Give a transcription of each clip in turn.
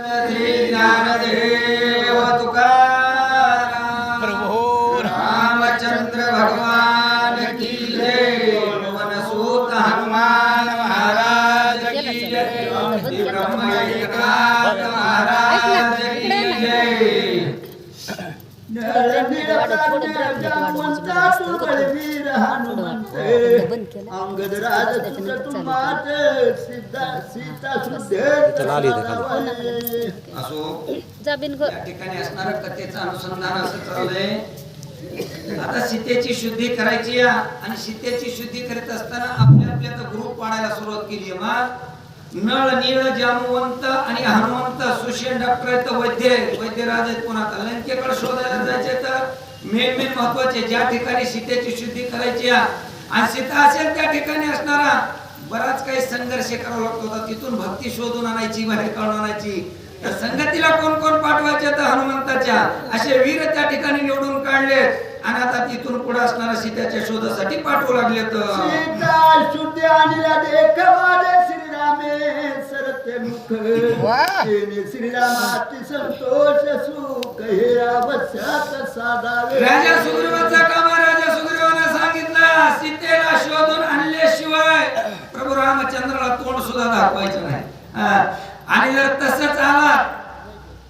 श्री अंगद राज तुझ सीता सीता असो या ठिकाणी असणारं कथेचं अनुसंधान असं चाललंय. आता सीतेची शुद्धी करायची आहे आणि सीतेची शुद्धी करत असताना आपल्या आपल्या आता ग्रुप पाडायला सुरुवात केली मग नळ नीळ जामवंत आणि हनुमंत सुशेन डॉक्टर आहेत वैद्य वैद्य राज आहेत पुन्हा आता लंकेकडे शोधायला जायचे तर मेन मेन महत्त्वाचे ज्या ठिकाणी सीतेची शुद्धी करायची आहे आणि सीता असेल त्या ठिकाणी असणारा बराच काही संघर्ष करावा लागतो. होता तिथून भक्ती शोधून आणायची बाहेर काढून आणायची. तर संगतीला कोण कोण पाठवायचे तर हनुमंताच्या? असे वीर त्या ठिकाणी निवडून काढले आणि आता तिथून पुढे असणारा सीतेच्या शोधासाठी पाठवू लागले तर. सीता शुद्धी आणल्या देख माझे श्रीरामे सरते मुख तेने श्रीरामाती संतोष सुख हे साधावे. राजा सुग्रीवाचा कामा सीतेला शोधून आणल्याशिवाय प्रभू रामचंद्राला तोंड सुद्धा दाखवायचं नाही. आणि जर तसंच आला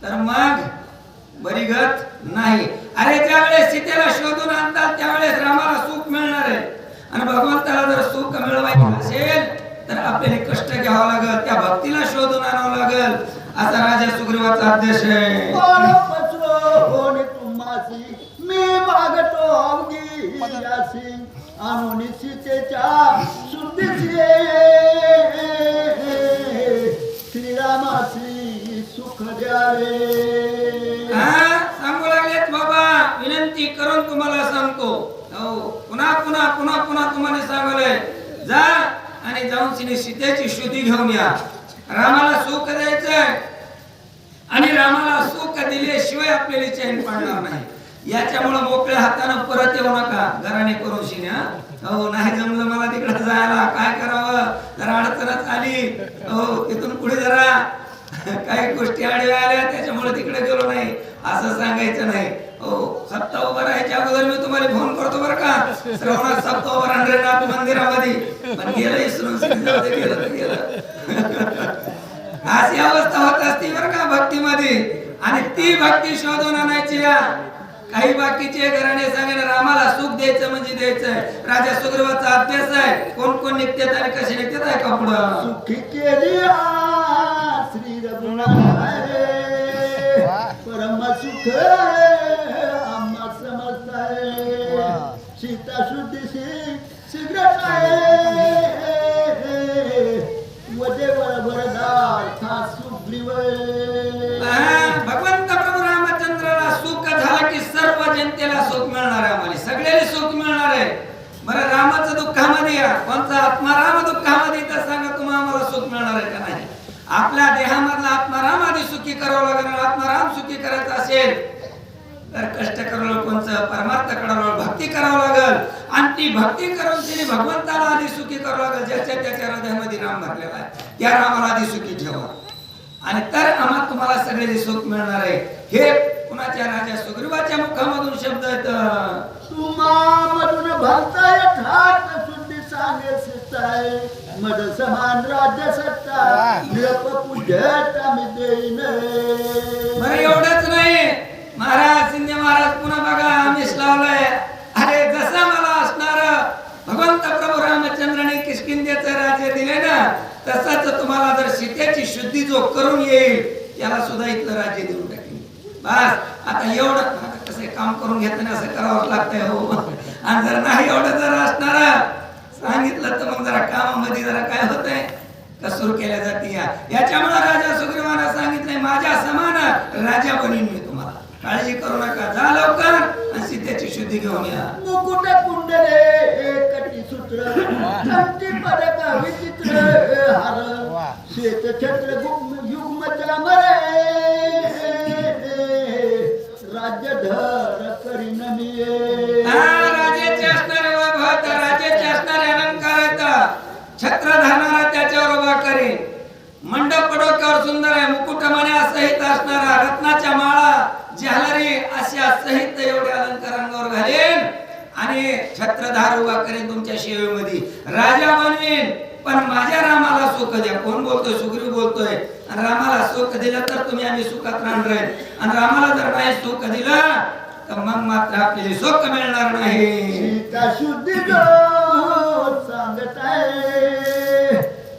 तर मग बरी गत नाही. अरे ज्यावेळेस सीतेला शोधून आणतात त्यावेळेस रामाला सुख मिळणार आहे. आणि भगवंताला जर सुख मिळवायचं असेल तर आपल्याला कष्ट घ्यावं लागल त्या भक्तीला शोधून आणावं लागल असा राजा सुग्रीवाचा आदेश आहे. मी मागतो अवघी आणून सीतेच्या शुद्धीचे. श्रीरामासी सुख द्यावे. हा, सांगू लागलेत बाबा. विनंती करून तुम्हाला सांगतो. हो पुन्हा पुन्हा पुन्हा पुन्हा तुम्हाला सांगले जा आणि जाऊन तिने सीतेची शुद्धी घेऊन या. रामाला सुख द्यायचंय. आणि रामाला सुख दिल्याशिवाय आपल्याला चैन पडणार नाही. याच्यामुळे मोकळ्या हातानं परत येऊ नका. घराने करून शिन्या हो नाही जमलं मला तिकडे जायला. काय करावं? जरा अडचणच आली. हो तिथून पुढे जरा. काही गोष्टी आडव्या आल्या त्याच्यामुळे तिकडे गेलो नाही. असं सांगायचं नाही. हो सप्ताह उभा राहायच्या अगोदर मी तुम्हाला फोन करतो बरं का. श्रवणात सप्ताह उभा राहणार मंदिरामध्ये. पण गेलं इसरून गेलं तर गेलं. अशी अवस्था होत असते बरं का भक्तीमध्ये. आणि ती भक्ती शोधून आणायची या. काही बाकीचे घराणे सांगेन रामाला सुख द्यायचं म्हणजे द्यायचं राजा सुग्रीवाचा अभ्यास आहे. कोण कोण निघतात आणि कसे निघतात आहे का पुढं सुखी केली श्री रघुनाथ परम सुख आम्हा समजताय सीता शुद्धीशी शीघ्र वदे वरदार था सुग्रीव हा, भगवंत प्रभू रामचंद्राला सुख झालं की सर्व जनतेला सुख मिळणार आहे आम्हाला सगळ्याला सुख मिळणार आहे बरं रामाचं दुःखामध्ये या. कोणचा आत्मा राम दुःखामध्ये तर सांगा तुम्हाला आम्हाला सुख मिळणार आहे का नाही? आपल्या देहामधला आत्माराम आधी सुखी करावं लागणार आत्माराम सुखी करायचा असेल तर कष्ट करावं कोणचं परमार्थ करावं भक्ती करावं लागल. आणि ती भक्ती करून तिने भगवंताला आधी सुखी करावं लागल ज्याच्या त्याच्या हृदयामध्ये राम भरलेला आहे. त्या रामाला आधी सुखी ठेवा. आणि तर आम्हाला तुम्हाला सगळे सुख मिळणार आहे. हे कुणाच्या राजा? सुग्रीवाच्या मुखामधून शब्द आहेत तुम्हा मद समान राज्य सत्ता देईन. बरं एवढंच नाही. महाराज शिंदे महाराज पुन्हा बघा आमिष लावलंय. अरे जसं मला असणार भगवंत प्रभू रामचंद्राने किशकिंद्याचे राज्य दिले ना तसंच तुम्हाला जर सीतेची शुद्धी जो करून येईल त्याला सुद्धा इथलं राज्य देऊन टाकेल बस आता एवढं कसं काम करून घेताना असं करावं लागतंय हो. आणि जर नाही एवढं जर असणार सांगितलं तर मग जरा कामामध्ये जरा काय होतंय? कसूर केल्या जाते या. याच्यामुळे राजा सुग्रीवानं सांगितलंय माझ्या समान राजा बनीन मी तुम्हाला. काळजी करू नका. जा लवकर आणि सीतेची शुद्धी घेऊन या. मुकुट कुंडले कटी सूत्र पदक विचित्र हार शेत छत्र युग्म असणारा रत्नाच्या माळा झालरी अशा सहित एवढ्या अलंकारांवर घालेन आणि छत्रधार उभा करेन तुमच्या शेवेमध्ये. राजा बनवेन पण माझ्या रामाला सुख द्या. कोण बोलतोय? सुग्रीव बोलतोय. आणि रामाला सुख दिलं तर तुम्ही आम्ही सुखात राहणार आणि रामाला जर नाही सुख दिलं तर मग मात्र आपल्याला सुख मिळणार नाही.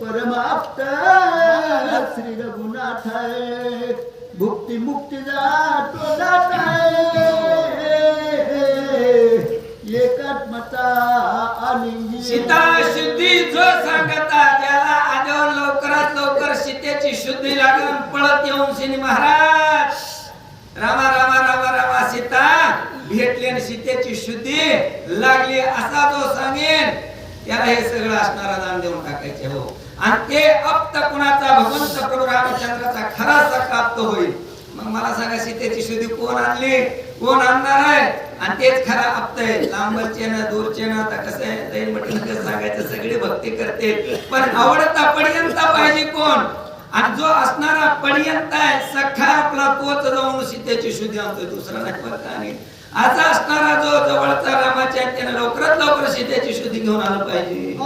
परमाप्त श्री रघुनाथ मुक्ती मुक्ती जातो जात आहे. एकात्मता सीता शुद्धी जो सांगता त्याला आजवर लवकरात लवकर सीतेची शुद्धी लागून पळत येऊन शिनी महाराज. रामा रामा रामा रामा सीता भेटली आणि सीतेची शुद्धी लागली असा जो सांगेन. त्याला हे सगळं असणारा दान देऊन टाकायचे हो. आणि ते अप्त कुणाचा भगवंत प्रभू रामचंद्राचा खरा प्राप्त होईल. मग मला सांगा सीतेची शोधी कोण आणली? कोण आणणार आहे? आणि तेच खरा अप्त लांबचे ना दूरचे ना आता कसं आहे? दैन म्हटलं कसं सांगायचं सगळे भक्ती करते. पण आवडता पर्यंत पाहिजे कोण? आणि जो असणारा पर्यंत आहे सखा आपला तोच जाऊन सीतेची शुद्धी आणतोय दुसरा नाही बरं आणि असा असणारा जो जवळचा रामाच्या आहे, त्याने लवकरात लवकर सीतेची शुद्धी घेऊन आलं पाहिजे.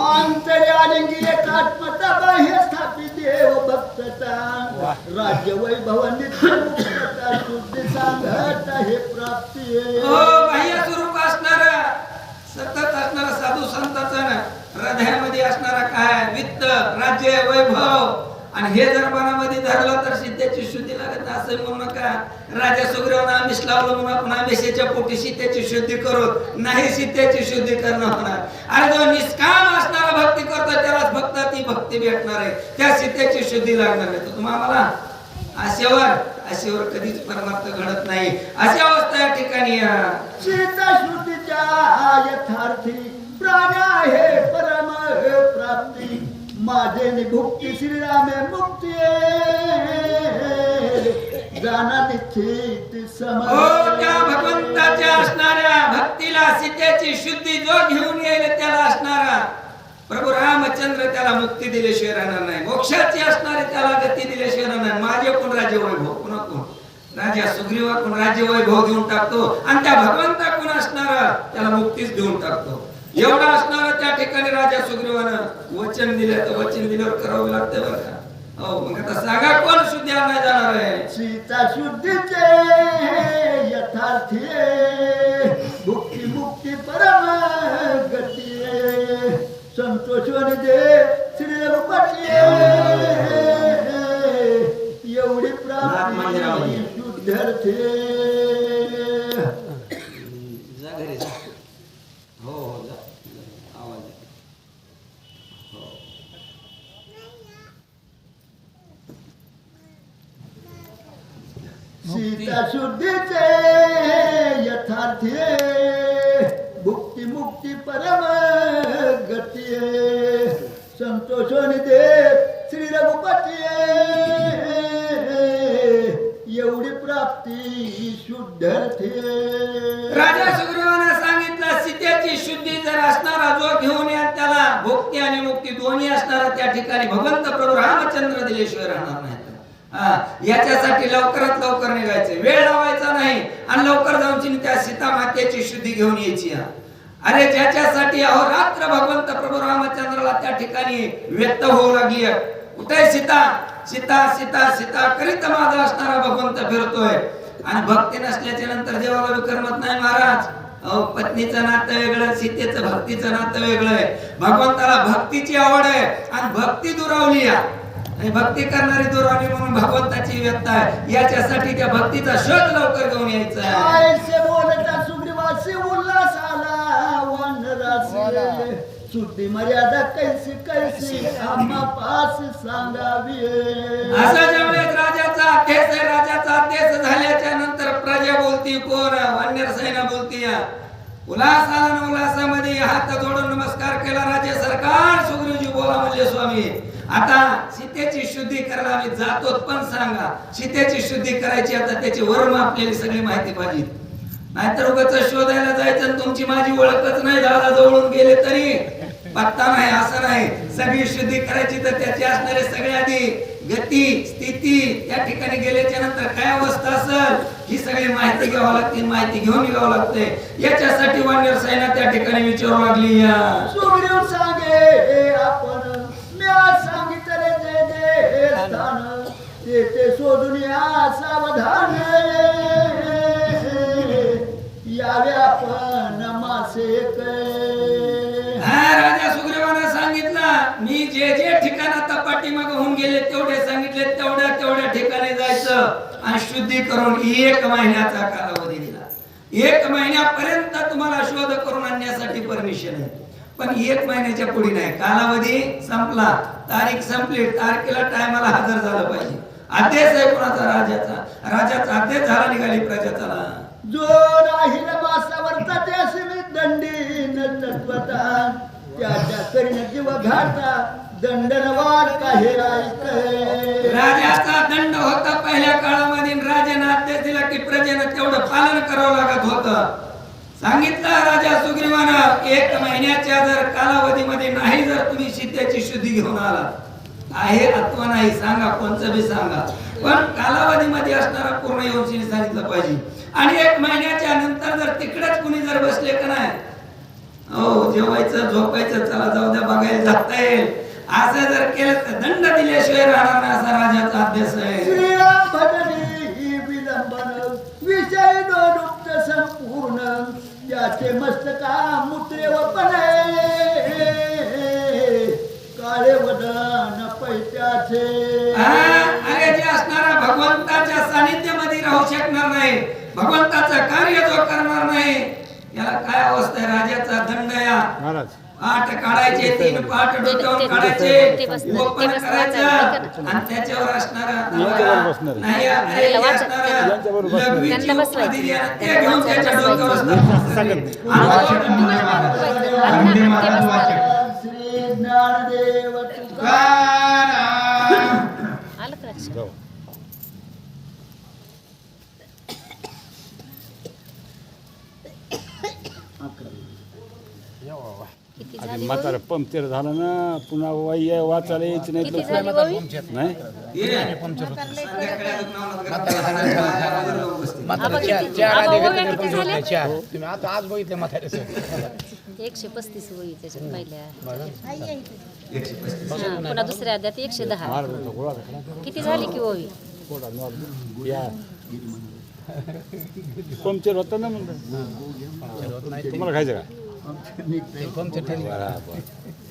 राज्य वैभव सांगत हे प्राप्ती. हो बाह्य स्वरूप असणारा सतत असणारा साधू संताचा हृदयामध्ये असणारा काय? वित्त राज्य वैभव. आणि हे जर मनामध्ये धरलं तर सीतेची शुद्धी लागत असं म्हणू नका. राजा सुग्रीवांना आमिष लावलं म्हणून आपण आमिषाच्या पोटी सीतेची शुद्धी करू. नाही सीतेची शुद्धी करणं होणार. आणि जो निष्काम असणारा भक्ती करतो त्यालाच फक्त ती भक्ती भेटणार आहे. त्या सीतेची शुद्धी लागणार आहे. तर तुम्हाला आशेवर आशेवर कधीच परमार्थ घडत नाही. अशी अवस्था या ठिकाणी सीता श्रुतीच्या यथार्थी प्राण आहे परम माझे निभुक्ती श्रीरामे मुक्ती जाना निश्चित हो, त्या भगवंताच्या असणाऱ्या भक्तीला सीतेची शुद्धी जो घेऊन येईल त्याला असणारा प्रभू रामचंद्र त्याला मुक्ती दिल्याशिवाय राहणार नाही. मोक्षाची असणारी त्याला गती दिल्याशिवाय राहणार नाही. माझे कोण राजे वैभव पुन्हा कोण राजा सुग्रीवा कोण? राज्य वैभव घेऊन टाकतो. आणि त्या भगवंता कोण असणारा? त्याला मुक्तीच देऊन टाकतो. एवढा असणारा त्या ठिकाणी राजा सुग्रीवानं वचन दिलं तर वचन दिल्यावर करावं लागतं बरं का? हो मग आता सांगा कोण शुद्धी आणायला जाणार आहे? सीता शुद्धीचे यथार्थी भुक्ती मुक्ती परम गती संतोष दे श्री रघुपती एवढी. प्राप्ती शुद्धार्थी जा घरी जा हो हो जा जा. आवाज येतो. हो शुद्धीचे यथार्थी भुक्ती मुक्ती परम गती दे श्री रघुपती एवढी प्राप्ती शुद्धार्थी राजा सुग्रीवानं सांगितलं सीतेची शुद्धी जर असणारा जो घेऊन या त्याला भोक्ती आणि मुक्ती दोन्ही असणारा त्या ठिकाणी भगवंत प्रभू रामचंद्र दिलेश्वर राहणार नाही. याच्यासाठी लवकरात लवकर निघायचं. वेळ लावायचा नाही. आणि लवकर जाऊन त्या सीता मातेची शुद्धी घेऊन यायची अरे ज्याच्यासाठी अहोरात्र भगवंत प्रभू रामचंद्राला त्या ठिकाणी व्यक्त होऊ लागली कुठे सीता? सीता सीता सीता करीत माझा असणारा भगवंत फिरतोय. आणि भक्ती नसल्याच्या नंतर देवाला विकरमत नाही महाराज. अहो पत्नीचं नातं वेगळं सीतेचं भक्तीचं नातं वेगळं आहे. भगवंताला भक्तीची आवड आहे. आणि भक्ती दुरावली आहे. आणि भक्ती करणारी दुरावली म्हणून भगवंताची व्यक्त आहे. याच्यासाठी त्या भक्तीचा शोध लवकर घेऊन यायचा आहे. आयसे बोलता? सुग्रीवासी उल्हास आला वानरासी शुद्धी मर्यादा कैसी कैसी? आम्हा पास सांगावी. असा ज्यावेळेस राजाचा अध्यक्ष आहे राजाचा अध्यक्ष झाल्याच्यानंतर प्रजा बोलती कोण? वानर सेना बोलती उल्हास आला ना उल्हासामध्ये हात जोडून नमस्कार केला राज्य सरकार. सुग्रीवजी बोला म्हणजे स्वामी आता सीतेची शुद्धी करायला आम्ही जातो पण सांगा सीतेची शुद्धी करायची आता त्याची वर्म आपल्याला सगळी माहिती पाहिजे. नाहीतर उगाच शोधायला जायचं आणि तुमची माझी ओळखच नाही दादा जवळून गेले तरी. पत्ता नाही असं नाही. सगळी शुद्धी करायची तर त्याची असणारे सगळ्या आधी गती स्थिती त्या ठिकाणी गेल्याच्यानंतर काय अवस्था असेल? ही सगळी माहिती घ्यावी लागते माहिती घेऊन घ्यावं लागते. याच्यासाठी वानर साईना त्या ठिकाणी विचारू लागली या. सुग्रीव सांगे हे आपण मी आज सांगितले जे जे स्थान. ते ते सोडून या सावधान यावे आपण मासे हा राजा सुग्रीवानं सांगितलं मी जे जे ठिकाण आता पाठीमाग होऊन गेले तेवढे सांगितले तेवढ्या तेवढ्या ठिकाणी अशुद्धी करून एक महिन्याचा कालावधी दिला. एक महिन्यापर्यंत तुम्हाला शोध करून आणण्यासाठी परमिशन आहे. पण एक महिन्याच्या पुढे नाही. कालावधी संपला. तारीख संपली. तारखेला टायमाला हजर झालं पाहिजे. आदेश आहे कोणाचा? राजाचा. राजाचा आदेश झाला निघाली प्रजा चला जो राहील मासावरचा त्यास मी न तत्वता. त्याच्या करीन जीव घाटा दंडनवार काही राजाचा दंड होता पहिल्या काळामध्ये राजाने आदेश दिला की प्रजेनं तेवढं पालन करावं लागत होतं. सांगितलं राजा सुग्रीवानं एक महिन्याच्या जर कालावधीमध्ये नाही जर तुम्ही सीतेची शुद्धी घेऊन आला आहे अथवा नाही सांगा कोणचं बी सांगा. पण कालावधीमध्ये असणारा पूर्ण योजने सांगितलं पाहिजे. आणि एक महिन्याच्या नंतर जर तिकडेच कुणी जर बसले का नाही? हो जेवायचं झोपायचं चला जाऊ द्या बघायला जाता येईल. असं जर केलं तर दंड दिल्याशिवाय राहणार नाही असा राजाचा अभ्यास आहे. श्रीराम भजनी ही विलंबन विषय दोरुक्त संपूर्ण त्याचे मस्तका मुत्रे वपने काळे वदन पैत्याचे. हा, अरे जे असणारा भगवंताच्या सानिध्यामध्ये राहू शकणार नाही भगवंताचं कार्य जो करणार नाही याला काय अवस्था आहे? राजाचा दंड या. महाराज. पाठ काढायचे तीन पाठ डोक्यावर काढायचे ओपन करायचं. आणि त्याच्यावर असणारा. नाही. असणारा यांच्यावर बसणार. लघवीची त्यांना बसवायचं. उपाधी द्या, ते त्यांना घेऊन वाचायला त्याच्या डोक्यावर बसवायचं. असणार. सांगत आणि तो दंड मागायचा. श्री ज्ञानदेव तुका आलं का लक्षात? जाऊ किती आधी झाली म्हातारा? पंक्चर झालं ना पुन्हा वाई वाचायला यायची नाही किती तर झाली ओवी? नाही? आज बघितले म्हातारे एकशे पस्तीस वही त्याच्यात पहिल्या. एकशे पस्तीस. हा, पुन्हा दुसऱ्या अध्यात एकशे दहा. किती झाली की. या. पंक्चर होतं ना म्हणलं. तुम्हाला खायचं का? पंक्चर ठरली बरोबर.